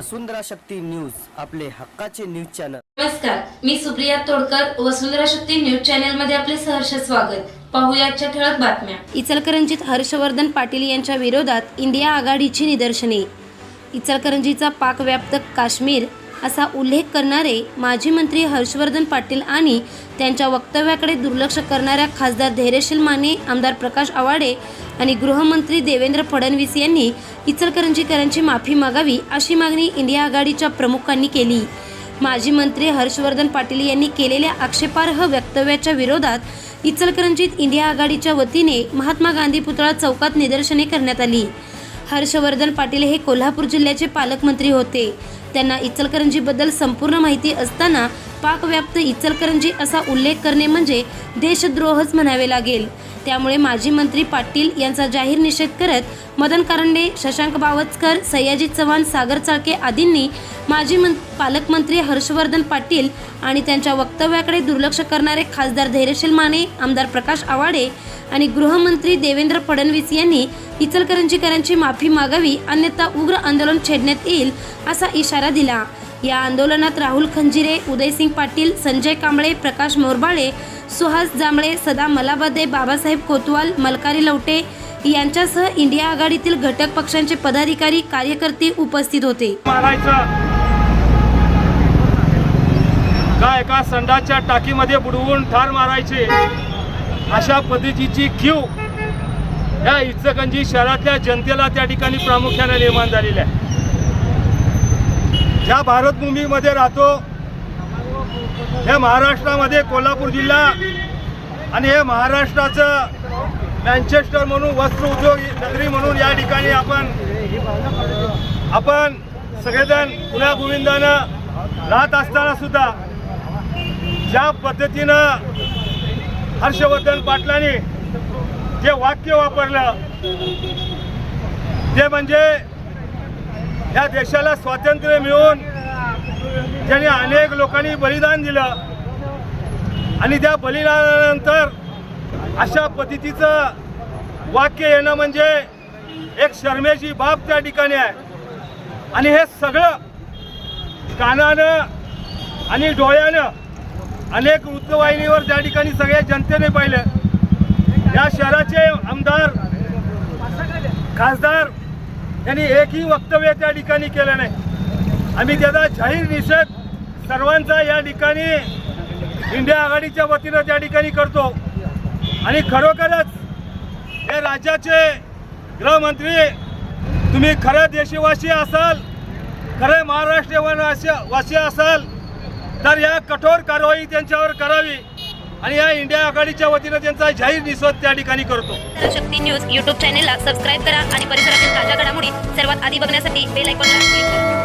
वसुंधरा Shakti news आपले हक्काचे news channel. नमस्कार मी सुप्रिया तोडकर वसुंधरा शक्ती न्यूज चॅनलमध्ये आपले सहर्ष स्वागत. पाहूया आजच्या ठळक बातम्या. इचलकरंजीत हर्षवर्धन पाटील यांच्या विरोधात इंडिया आघाडीची निदर्शने. इचलकरंजीचा पाकव्याप्त काश्मीर असा उल्लेख करणारे माजी मंत्री हर्षवर्धन पाटील आणि त्यांच्या वक्तव्याकडे दुर्लक्ष करणाऱ्या खासदार धैर्यशील माने आमदार प्रकाश आवाडे आणि गृहमंत्री देवेंद्र फडणवीस यांनी इचलकरंजीकरांची माफी मागावी अशी मागणी इंडिया आघाडीच्या प्रमुखांनी केली. माजी मंत्री हर्षवर्धन पाटील यांनी केलेल्या आक्षेपार्ह वक्तव्याच्या विरोधात इचलकरंजीत इंडिया आघाडीच्या वतीने महात्मा गांधी पुतळा चौकात निदर्शने करण्यात आली. हर्षवर्धन पाटील हे कोल्हापूर जिल्ह्याचे पालकमंत्री होते. त्यांना इचलकरंजीबद्दल संपूर्ण माहिती असताना पाकव्याप्त इचलकरंजी असा उल्लेख करणे म्हणजे देशद्रोहच म्हणावे लागेल. त्यामुळे माजी मंत्री पाटील यांचा जाहीर निषेध करत मदन कारंडे शशांक बावचकर सयाजी चव्हाण सागर चाळके आदींनी माजी मं पालकमंत्री हर्षवर्धन पाटील आणि त्यांच्या वक्तव्याकडे दुर्लक्ष करणारे खासदार धैर्यशील माने आमदार प्रकाश आवाडे आणि गृहमंत्री देवेंद्र फडणवीस यांनी इचलकरंजीकरांची माफी मागावी अन्यथा उग्र आंदोलन छेडण्यात येईल असा इशारा दिला. या आंदोलनात राहुल खंजिरे उदयसिंग पाटील संजय कांबळे प्रकाश मोरबाळे सुहास जांभळे सदा मलाबदे बाबासाहेब कोतवाल मलकारी लवटे यांच्यासह इंडिया आघाडीतील घटक पक्षांचे पदाधिकारी कार्यकर्ते उपस्थित होते. का एका संडाच्या टाकीमध्ये बुडवून ठार मारायचे? अशा पद्धतीची क्यू या इचकंजी शहरातल्या जनतेला त्या ठिकाणी प्रामुख्याने निर्माण झालेली आहे. ज्या भारतभूमीमध्ये राहतो हे महाराष्ट्रामध्ये कोल्हापूर जिल्हा आणि हे महाराष्ट्राचं मँचेस्टर म्हणून वस्त्र उद्योग नगरी म्हणून या ठिकाणी आपण आपण सगळेजण पुण्या गोविंदानं राहत असताना सुद्धा ज्या पद्धतीनं हर्षवर्धन पाटलांनी जे वाक्य वापरलं ते म्हणजे या देशाला स्वातंत्र्य मिळून ज्यांनी अनेक लोकांनी बलिदान दिलं. आणि त्या बलिदानानंतर अशा पद्धतीचं वाक्य येणं म्हणजे एक शर्मेची बाब त्या ठिकाणी आहे. आणि हे सगळं कानानं आणि डोळ्यानं अनेक वृत्तवाहिनीवर त्या ठिकाणी सगळ्या जनतेने पाहिलं. या शहराचे आमदार खासदार त्यांनी एकही वक्तव्य त्या ठिकाणी केलं नाही. आम्ही त्याचा जाहीर निषेध सर्वांचा या ठिकाणी इंडिया आघाडीच्या वतीनं त्या ठिकाणी करतो. आणि खरोखरच हे राज्याचे गृहमंत्री तुम्ही खरं देशवासी असाल खरे महाराष्ट्रवासी वासी असाल तर या कठोर कारवाई त्यांच्यावर करावी. आणि या इंडिया आघाडीच्या वतीनं त्यांचा जाहीर निषेध त्या ठिकाणी करतो. शक्ती न्यूज युट्यूब चॅनेलला सबस्क्राईब करा आणि परिसरातील ताज्या घडामोडी सर्वात आधी बघण्यासाठी बेल आयकॉनला क्लिक करा.